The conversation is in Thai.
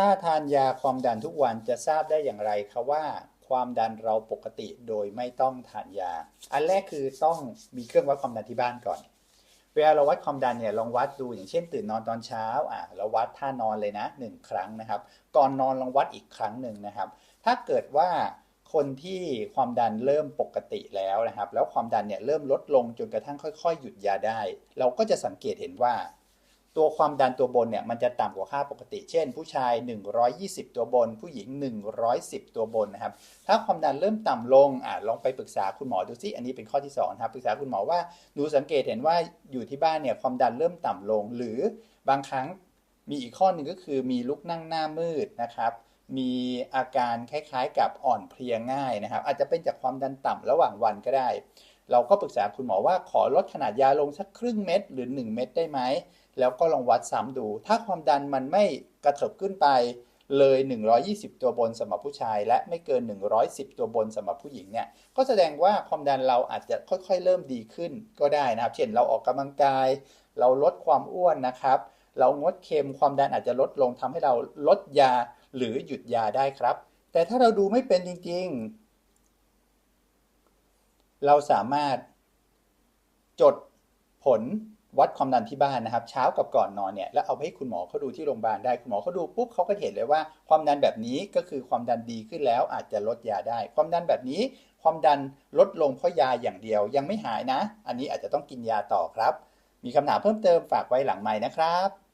ถ้าทานยาความดันทุกวันจะทราบได้อย่างไรคะว่าความดันเราปกติโดยไม่ต้องทานยา อันแรกคือต้องมีเครื่องวัดความดันที่บ้านก่อน เวลาเราวัดความดันเนี่ยลองวัดดูอย่างเช่น ตื่นนอนตอนเช้าอะเราวัดท่านอนเลยนะหนึ่งครั้งนะครับ ก่อนนอนลองวัดอีกครั้งหนึ่งนะครับ ถ้าเกิดว่าคนที่ความดันเริ่มปกติแล้วนะครับ แล้วความดันเนี่ยเริ่มลดลงจนกระทั่งค่อย ๆ หยุดยาได้ เราก็จะสังเกตเห็นว่า ตัวความดันตัวบนเนี่ยมันจะต่ำกว่าค่าปกติ เช่น ผู้ชาย 120 ตัวบน ผู้หญิง 110 ตัวบนนะครับ ถ้าความดันเริ่มต่ำลงอะลองไปปรึกษาคุณหมอดูซิ อันนี้เป็นข้อที่2นะครับ ปรึกษาคุณหมอว่าหนูสังเกตเห็นว่าอยู่ที่บ้านเนี่ยความดันเริ่มต่ำลง หรือบางครั้งมีอีกข้อหนึ่งก็คือมีลุกนั่งหน้ามืดนะครับมีอาการคล้ายๆกับอ่อนเพลียง่ายนะครับ อาจจะเป็นจากความดันต่ำระหว่างวันก็ได้ เราก็ปรึกษาคุณหมอว่าขอลดขนาดยาลงสักครึ่งเม็ดหรือ 1 เม็ดได้ไหม แล้วก็ลองวัดซ้ำดู ถ้าความดันมันไม่กระเถิบขึ้นไปเลย 120 ตัวบนสำหรับผู้ชาย และไม่เกิน 110 ตัวบนสำหรับผู้หญิงเนี่ย ก็แสดงว่าความดันเราอาจจะค่อยๆ เริ่มดีขึ้นก็ได้นะครับ เช่นเราออกกำลังกาย เราลดความอ้วนนะครับ เรางดเค็มความดันอาจจะลดลงทำให้เราลดยาหรือหยุดยาได้ครับ แต่ถ้าเราดูไม่เป็นจริงๆ เราสามารถจดผลวัดความดันที่บ้านนะครับ เช้ากับก่อนนอนเนี่ยแล้วเอาไปให้คุณหมอเขาดูที่โรงพยาบาลได้คุณหมอเขาดูปุ๊บเขาก็เห็นเลยว่า ความดันแบบนี้ก็คือความดันดีขึ้นแล้วอาจจะลดยาได้ ความดันแบบนี้ ความดันลดลงเพราะยาอย่างเดียวยังไม่หายนะ อันนี้อาจจะต้องกินยาต่อครับ มีคำถามเพิ่มเติมฝากไว้หลังไม้นะครับ